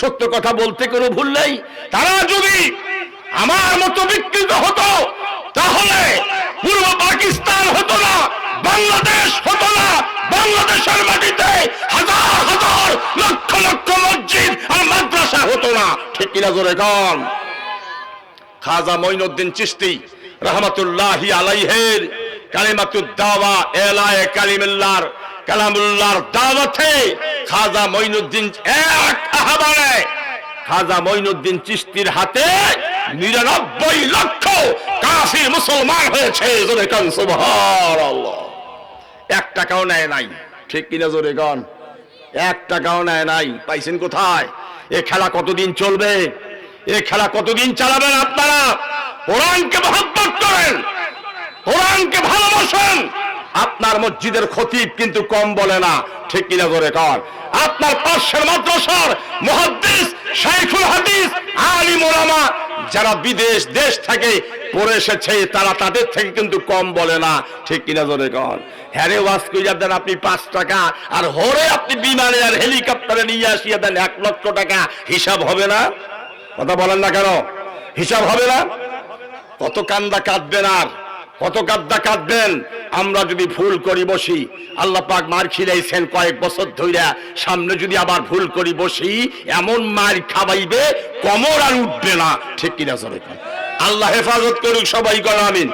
সত্য কথা বলতে কোনো ভুল নেই। তারা যদি আমার মতো বিকৃত হতো, তাহলে পূর্ব পাকিস্তান হতো না, বাংলাদেশ হতো না, বাংলাদেশের মাটিতে হাজার হাজার লক্ষ লক্ষ মসজিদ আর মাদ্রাসা হতো না। ঠিক কিনা জোরে কন? খাজা মঈনুদ্দিন চিশতি রহমতুল্লাহি আলাইহের কালিমাতুদ দাওয়া, এলায়ে কালিমুল্লাহর কালামুল্লাহর দাওয়াতে খাজা মঈনুদ্দিন এক আহ্বানে খাজা মঈনুদ্দিন চিশতির হাতে নিরানব্বই লক্ষ কাফির মুসলমান হয়েছে, জোরে কান এক টাকাও নেয় নাই, ঠিক কিনা জোরে গান এক টাকাও নেয় নাই, পাইছেন কোথায়? এ খেলা কতদিন চলবে? এ খেলা কতদিন চালাবেন আপনারা? কোরআনকে মহব্বত করেন, কোরআনকে ভালোবাসেন আপনার মসজিদের খতিব কিন্তু কম বলে না। ঠিক কিনা করে কর আপনার পাশের মাদ্রাসার মুহাদ্দিস শাইখুল হাদিস আলিম ওলামা যারা বিদেশ, দেশ থেকে পড়ে এসেছে, তারা তাদের থেকে কিন্তু কম বলে না। ঠিক কিনা জোরে কর হ্যারে ওয়াজ কইয়া দেন আপনি পাঁচ টাকা, আর হরে আপনি বিমানে আর হেলিকপ্টারে নিয়ে আসিয়া দেন এক লক্ষ টাকা, হিসাব হবে না? কথা বলেন না কেন? হিসাব হবে না? কত কান্দা কাঁদবেন আর? কত কাদ্দা কাঁদবেন? আমরা যদি ভুল করি বসি। আল্লাহ পাক মার খিলাইছেন কয়েক বছর ধইরা। সামনে যদি আবার ভুল করি বসি, এমন মার খাবাইবে কমর আর উঠবে না। ঠিক কিনা চলে আল্লাহ হেফাজত করুক সবাই করা আমিন।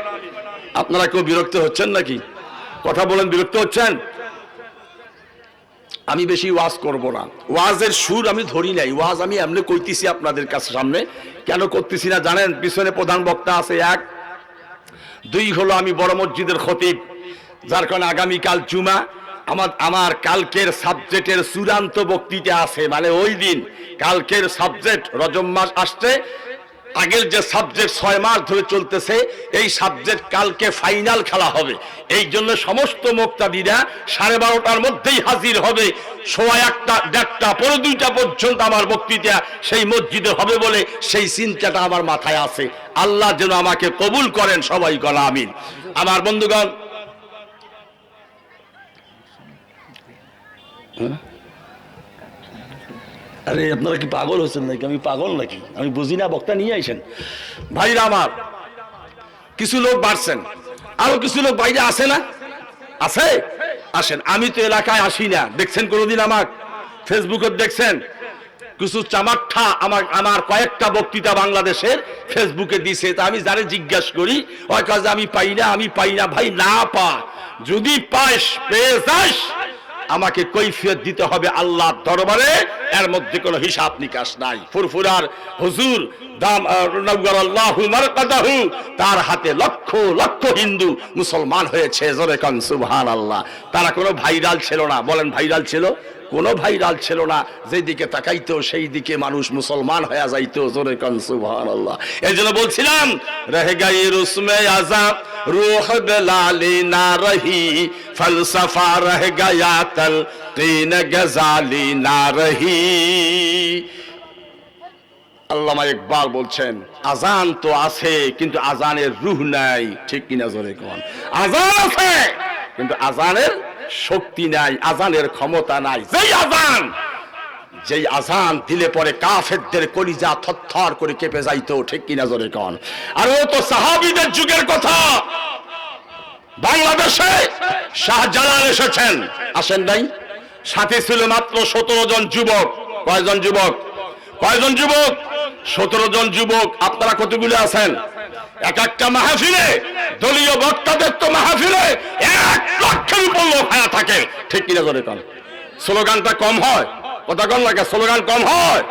আপনারা কেউ বিরক্ত হচ্ছেন নাকি? কথা বলেন, বিরক্ত হচ্ছেন? আমি বেশি ওয়াজ করব না। ওয়াজের সুর আমি ধরি নাই। ওয়াজ আমি এমনি কইতেছি আপনাদের কাছে সামনে। কেন করতেছি না জানেন? পিছনে প্রধান বক্তা আছে এক। দুই হলো আমি বড় মসজিদের খতিব, যার কারণে আগামীকাল জুমা। আমার আমার কালকের সাবজেক্টের চূড়ান্ত বক্তৃতা আছে মানে ওই দিন কালকের সাবজেক্ট রজম মাস আসছে আগের যে সাবজেক্ট ছয় মাস ধরে চলতেছে, এই সাবজেক্ট কালকে ফাইনাল খেলা হবে। এই জন্য সমস্ত মুক্তাদিরা সাড়ে বারোটার মধ্যেই হাজির হবে। সোয়া একটা, দেড়টা পনেরো দুইটা পর্যন্ত আমার বক্তৃতা সেই মসজিদে হবে বলে সেই চিন্তাটা আমার মাথায় আছে। আল্লাহ যেন আমাকে কবুল করেন সবাই গলা আমিন। আমার বন্ধুগণ হ্যাঁ? আরে, আপনারা কি পাগল হচ্ছেন নাকি? আমি পাগল নাকি? আমি বুঝি না, বক্তা নিয়ে আইছেন ভাইরা আমার, কিছু লোক বাড়ছেন। আরও কিছু লোক বাইরে আসে না? আছে? আসেন। আমি তো এলাকায় আসি না। দেখছেন কোনোদিন আমার? ফেসবুকে দেখছেন? কিছু চামাঠা আমার আমার কয়েকটা বক্তৃতা বাংলাদেশের ফেসবুকে দিছে। তা আমি যারে জিজ্ঞাসা করি, ওই কাজে আমি পাই না, আমি পাই না। ভাই, না পা। যদি পাস, পেয়ে যাস আমাকে কৈফিয়ত দিতে হবে আল্লাহ দরবারে, এর মধ্যে কোনো হিসাব নিকাশ নাই। ফুরফুরার হুজুর আল্লাহু তার হাতে লক্ষ লক্ষ হিন্দু মুসলমান হয়েছে, জোরে কান, সুবহানাল্লাহ। তারা কোনো ভাইরাল ছিল না। বলেন, ভাইরাল ছিল? কোনো ভাইরাল ছিল না। যেদিকে তাকাইতো সেই দিকে মানুষ মুসলমান হয়ে যাইতো, জোরে কান, সুবহানাল্লাহ। এই জন্য বলছিলাম রহে গাই রুসমে আজাব রূহ বেলালি না রহি ফলসফা রহ গয়া তল তিন গজালি না রহি আল্লামা ইকবাল বলছেন আজান তো আছে কিন্তু আজানের রুহ নাই ঠিক কিনা জোরে কোন আজান আছে কিন্তু আজানের শক্তি নাই আজানের ক্ষমতা নাই যেই আজান যেই আজান দিলে পরে কাফেরদের কলিজা থরথর করে কেঁপে যাইতো, ঠিক কিনা জোরে কন? আর ও তো সাহাবীদের যুগের কথা। বাংলাদেশে শাহজালাল এসেছেন। আসেন নাই? সাথে ছিল মাত্র সতেরো জন যুবক। কয়জন যুবক? কয়জন যুবক? সতেরো জন যুবক। আপনারা কতগুলো আছেন? এক একটা মাহফিলে, দলীয় বক্তাদের তো মাহফিলে এক লক্ষের উপর লোক হয়ে থাকে। ঠিক কিনা করে কন? স্লোগানটা কম হয়? কথা লাগে? স্লোগান কম হয়।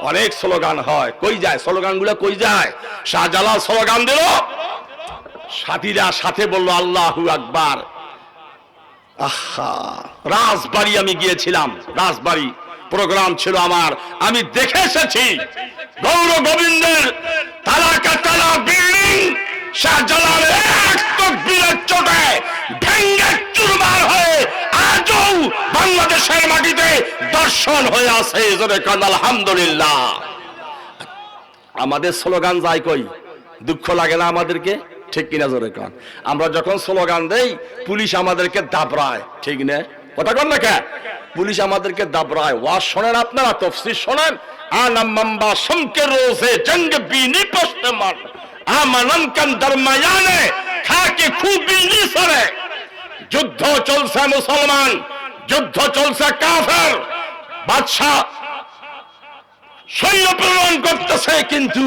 অনেক স্লোগান হয়। কই যায়? স্লোগানগুলো কই যায়? শাহজালাল স্লোগান দিল। সাথীরা সাথে বলল, আল্লাহু আকবার। আহা, রাজবাড়ি আমি গিয়েছিলাম, রাজবাড়ি। প্রোগ্রাম ছিল আমার। আমি দেখে এসেছি। গৌর গোবিন্দের তালাকা তালা বিল্ডিং বাংলাদেশের মাটিতে দর্শন হয়ে আছে আলহামদুলিল্লাহ। আমাদের স্লোগান যায় কই? দুঃখ লাগে না আমাদেরকে? ঠিক কিনা জোরে কন? আমরা যখন স্লোগান দেই, পুলিশ আমাদেরকে দাবড়ায়, ঠিক না? কথা কন না পুলিশ আমাদেরকে দাবরায় ওয়াজ শোনেন আপনারা, তফসির শোনেন। আনাম্মাম্বা সমকে রোজে, জঙ্গ বিনি কষ্টে মার। আমানম কান দরমায়ানে খাকে খুবই নিসরে যুদ্ধ চলছে মুসলমান, যুদ্ধ চলছে কাফের। বাদশাহ সৈন্য প্রেরণ করতেছে, কিন্তু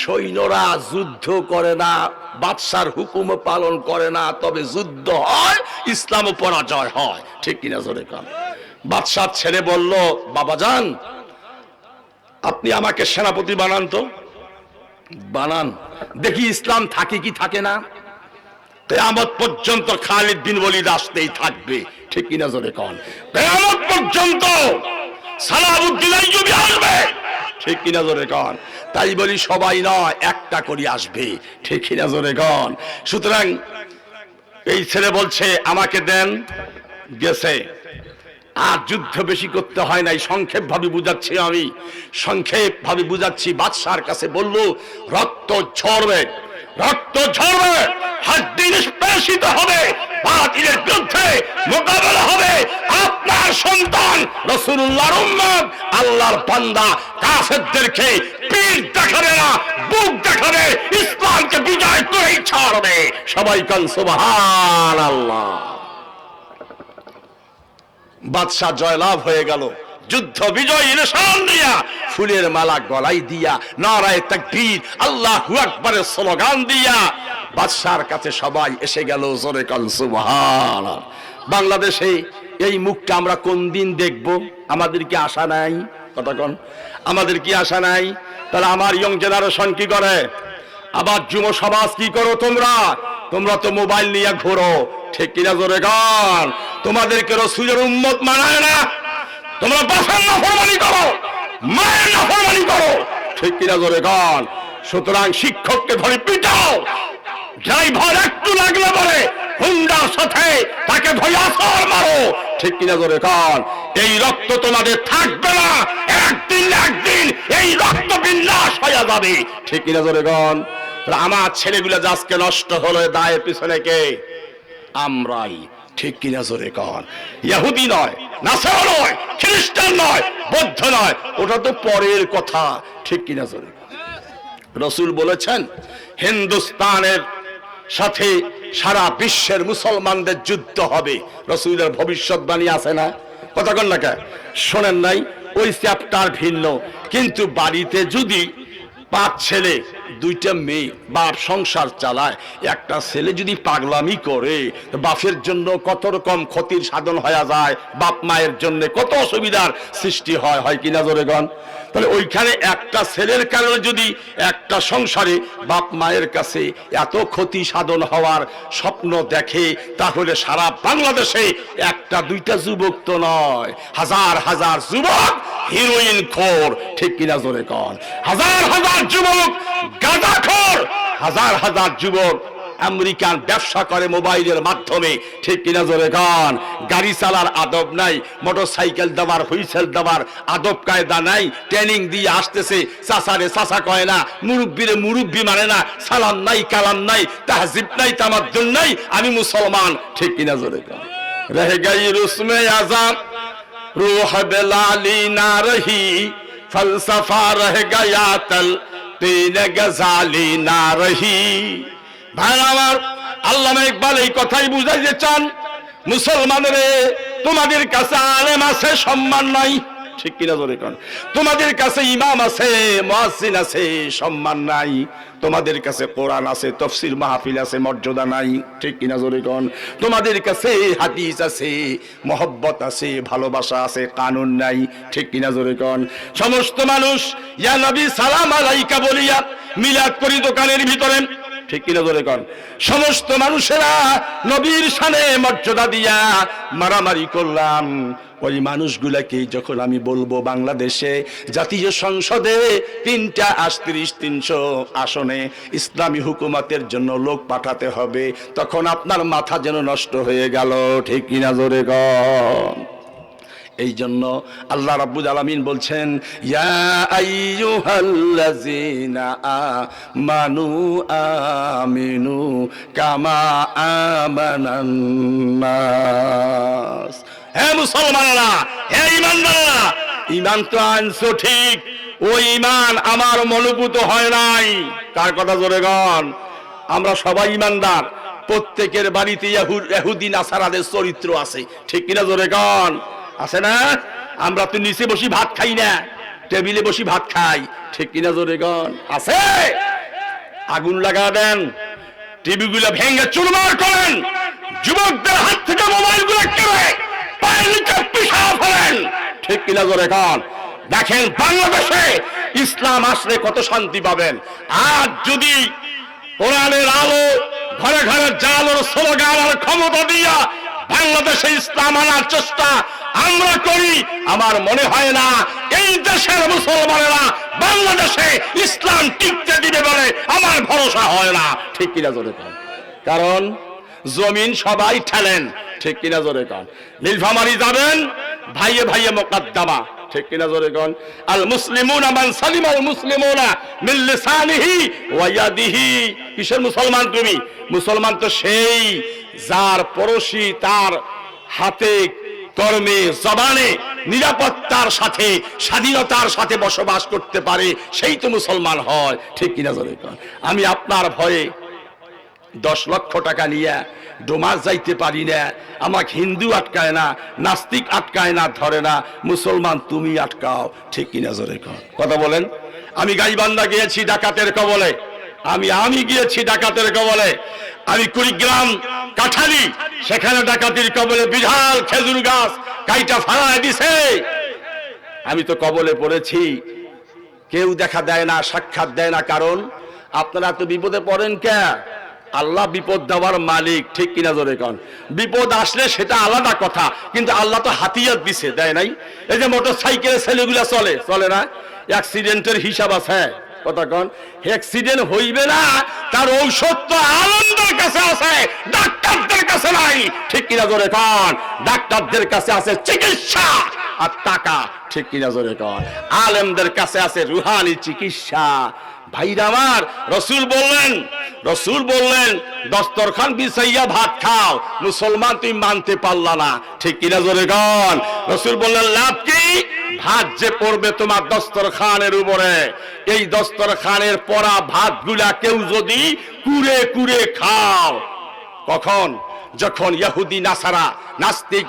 সৈন্যরা যুদ্ধ করে না, বাদশার হুকুম পালন করে না, তবে যুদ্ধ হয়, ইসলাম পরাজয় হয়। ঠিক কিনা জোরে কান? বাদশার ছেলে বলল, বাবা যান আপনি আমাকে সেনাপতি বানান তো। বানান। দেখি ইসলাম থাকে কি থাকে না? কেয়ামত পর্যন্ত খালিদ বিন ওয়ালিদ আসতেই থাকবে। ঠিক কিনা জোরে কন? কেয়ামত পর্যন্ত সালাউদ্দিন আইয়ুবী আসবে। ঠিক কিনা জোরে কন? তাই বলি সবাই নয়, একটা করে আসবে। ঠিক কিনা জোরে কন? সুতরাং এই ছেলে বলছে, আমাকে দেন, গেছে। আর যুদ্ধ বেশি করতে হয় নাই। সংক্ষেপ ভাবে বুঝাচ্ছি আমি। সংক্ষেপ ভাবে বুঝাচ্ছি। বাদশার কাছে বলল, রক্ত ঝরবে রক্ত ঝরবে, হাড্ডি নিষ্পেষিত হবে, বাতিলের বিরুদ্ধে মোকাবেলা হবে। আপনার সন্তান রসুল্লাহর উম্মত, আল্লাহর বান্দা, কাফেরদেরকে পীর দেখাবে না, বুক দেখাবে, ইসলামকে বিজয় করেই ছাড়বে। সবাই কাল সুবহান আল্লাহ বাদশাহ জয়লাভ হয়ে গেল। যুদ্ধ বিজয় নিশান দিয়া ফুলের মালা গলাই দিয়া, নারায় তাকবীর, আল্লাহু আকবারের স্লোগান দিয়া বাদশার কাছে সবাই এসে গেল, জোরে কাল সুবহান বাংলাদেশে এই মুখটা আমরা কোন দিন দেখব? আমাদের কি আশা নাই? কন। আমাদের কি আশা নাই? তাহলে আমার ইয়ং জেনারেশন কি করে? আবার যুব সমাজ কি করো তোমরা? তোমরা তো মোবাইল নিয়ে ঘোরো। ঠিক কিনা জোরে গান? তোমাদেরকে রসুলের উম্মত মানায় না। তোমরা বাসার নাফরমানি করো, মায়ের করো। ঠিক কিনা জোরে গান? সুতরাং শিক্ষককে ধরে পিটাও। যাই ড্রাইভার একটু লাগলে বলে হুন্ডার সাথে তাকে ধরে আসর মারো। ঠিক কিনা জোরে কান এই রক্ত তোমাদের থাকবে না। একদিন একদিন এই রক্ত বিন্যাস হয়ে যাবে। ঠিক কিনা জোরে গান? আমার ছেলেগুলো যে আজকে নষ্ট হলো দায়ের পিছনে কে? আমরাই। ঠিক কিনা জোরে কন। ইহুদি নয়, নাসারা নয়, খ্রিস্টান নয়, বৌদ্ধ নয়, ওটা তো পরের কথা। ঠিক কিনা জোরে রসুল বলেছেন, হিন্দুস্তানের সাথে সারা বিশ্বের মুসলমানদের যুদ্ধ হবে। রসুলের ভবিষ্যৎবাণী আছে না? কথা কন না কে? শোনেন নাই, ওই চ্যাপ্টার ভিন্ন। কিন্তু বাড়িতে যদি পাঁচ ছেলে দুইটা মেয়ে বাপ সংসার চালায়। একটা ছেলে যদি পাগলামি করে বাপের জন্য কত রকম ক্ষতির সাধন হয়ে যায়, বাপ মায়ের জন্য কত অসুবিধার সৃষ্টি হয় হয় কিনা জোরে গণ তাহলে ওইখানে একটা ছেলের কারণে যদি একটা সংসারে বাপ মায়ের কাছে এত ক্ষতি সাধন হওয়ার স্বপ্ন দেখে, তাহলে সারা বাংলাদেশে একটা দুইটা যুবক তো নয়, হাজার হাজার যুবক হিরোইন খোর, ঠিক কিনা জোরে কন? হাজার হাজার যুবক গাঁদাখোর হাজার হাজার যুবক আমেরিকান ব্যবসা করে মোবাইলের মাধ্যমে। ঠিক কিনা জোরে গান? গাড়ি চালার আদব নাই মোটর সাইকেল দেওয়ার, হুইসেল দেওয়ার আদব কায়দা নাই, ট্রেনিং দিয়ে আসতেছে চাষারে চাষা কয় না, মুরব্বীরে মুরব্বি মানে না, সালাম নাই, কালাম নাই, তাহজিব নাই, তামাদ্দুল নাই, আমি মুসলমান। ঠিক কিনা জোরে গান? রেহে গাই রুসমে আজাম রুহ বেলালি না রহি, ফলসফা রহে গয়া তিন গজালি না রহি। আল্লাহ এই কথাই বুঝাইতে চান, মুসলমানের তোমাদের কাছে আলেম আছে, সম্মান নাই। ঠিক কিনা জোরে কন। তোমাদের কাছে ইমাম আছে, মুয়াজ্জিন আছে, সম্মান নাই। তোমাদের কাছে কোরআন আছে, তফসির মাহফিল আছে, মর্যাদা নাই। ঠিক কিনা জোরে কন। তোমাদের কাছে হাদিস আছে, মহব্বত আছে, ভালোবাসা আছে, কানুন নাই। ঠিক কিনা জোরে কন। সমস্ত মানুষ, ইয়া নবী, সালাম আলাইকা বলিয়া মিলাদ করি দোকানের ভিতরে। ঠিক কিনা ধরে কন? সমস্ত মানুষেরা নবীর সানে মর্যাদা দিয়া মারামারি করলাম। ওই মানুষগুলাকে যখন আমি বলব বাংলাদেশে, জাতীয় সংসদে তিনটা আটত্রিশ তিনশো আসনে ইসলামী হুকুমতের জন্য লোক পাঠাতে হবে, তখন আপনার মাথা যেন নষ্ট হয়ে গেল, ঠিক কিনা জোরে কন? এই জন্য আল্লাহ রাব্বুল আলামিন বলছেন, ইয়া আইয়ুহাল্লাযিনা আমানু আমিনু কামা আমানান নাস হে মুসলমানেরা, হে ইমানদারেরা ইমান তো আনছো ঠিক ওই ইমান আমার মনোভূত হয় নাই। কার কথা জোরে গন? আমরা সবাই ইমানদার প্রত্যেকের বাড়িতে ইহুদি নাসারাদের চরিত্র আছে, ঠিক কিনা জোরে গন? আছে না? আমরা তো নিচে বসি ভাত খাই না, টেবিলে বসি ভাত খাই। ঠিক কিনা জোরে আছে? আগুন লাগা দেন। টিভি গুলো ভেঙে চুরমার করেন। যুবকদের হাত থেকে মোবাইলগুলো ফেলেন। ঠিক কিনা জোরে খান দেখেন বাংলাদেশে ইসলাম আসলে কত শান্তি পাবেন। আর যদি কোরআনের আলো ঘরে ঘরে জাল জালোর স্লোগান আর ক্ষমতা দিয়া বাংলাদেশে ইসলাম আনার চেষ্টা আমরা করি, আমার মনে হয় না, এই দেশের মুসলমানেরা বাংলাদেশে ইসলাম টিকতে দিবে বলে আমার ভরসা হয় না। ঠিক কিনা জোরে কারণ জমিন সবাই ঠেলেন। ঠিক কিনা জোরে কন। নীলফামারি যাবেন, ভাইয়ে ভাইয়ে মোকাদ্দামা। ঠিক কিনা জোরে কন। আল মুসলিমুনা মান সালিম আল মুসলিমুনা মিন লিসানিহি ওয়া কিসের মুসলমান তুমি? মুসলমান তো সেই, যার পড়োশী তার হাতে কর্মে জবানে নিরাপত্তার সাথে, স্বাধীনতার সাথে বসবাস করতে পারে, সেই তো মুসলমান হয়। ঠিক কিনা জোরে কন? আমি আপনার ভয়ে দশ লক্ষ টাকা নিয়ে ডোমাস যাইতে পারি না, আমাকে হিন্দু আটকায় না, নাস্তিক আটকায় না, ধরে না, মুসলমান তুমি আটকাও। ঠিক কিনা জোরে কথা বলেন। আমি গাইবান্ধা গিয়েছি ডাকাতের কবলে। আমি আমি গিয়েছি ডাকাতের কবলে। আমি কুড়িগ্রাম কাঠালি সেখানে ডাকাতির কবলে বিশাল খেজুর গাছ কাইটা ফাড়ায় দিছে। আমি তো কবলে পড়েছি। কেউ দেখা দেয় না, সাক্ষাৎ দেয় না, কারণ আপনারা তো বিপদে পড়েন কে? আল্লাহ বিপদ দেওয়ার মালিক, ঠিক কিনা জোরে কন? বিপদ আসলে সেটা আলাদা কথা, কিন্তু আল্লাহ তো হাতিয়ার দিছে, দেয় নাই? এই যে মোটর সাইকেলের ছেলেগুলা চলে চলে না? অ্যাক্সিডেন্টের হিসাব আছে। কথা অ্যাক্সিডেন্ট হইবে না, তার ঔষধ তো আনন্দের কাছে আছে, ডাক্তারদের কাছে নাই। ঠিক কিনা জোরে কন, ডাক্তারদের কাছে আছে চিকিৎসা আর টাকা। ঠিক কিনা জোরে কন, আলেমদের কাছে আছে রুহানি চিকিৎসা। ভাইরা আমার, রসুল বললেন রসুল বললেন, দস্তরখান বিছাইয়া ভাত খাও, মুসলমান তুমি মানতে পারলা না। ঠিক কিনা জোরে গন রসুল বললেন, লাভ কি? ভাত যে পড়বে তোমার দস্তরখানের উপরে। এই দস্তরখানের পরা ভাতগুলা কেউ যদি কুরে কুরে খাও, কখন? যখন ইহুদি নাসারা, নাস্তিক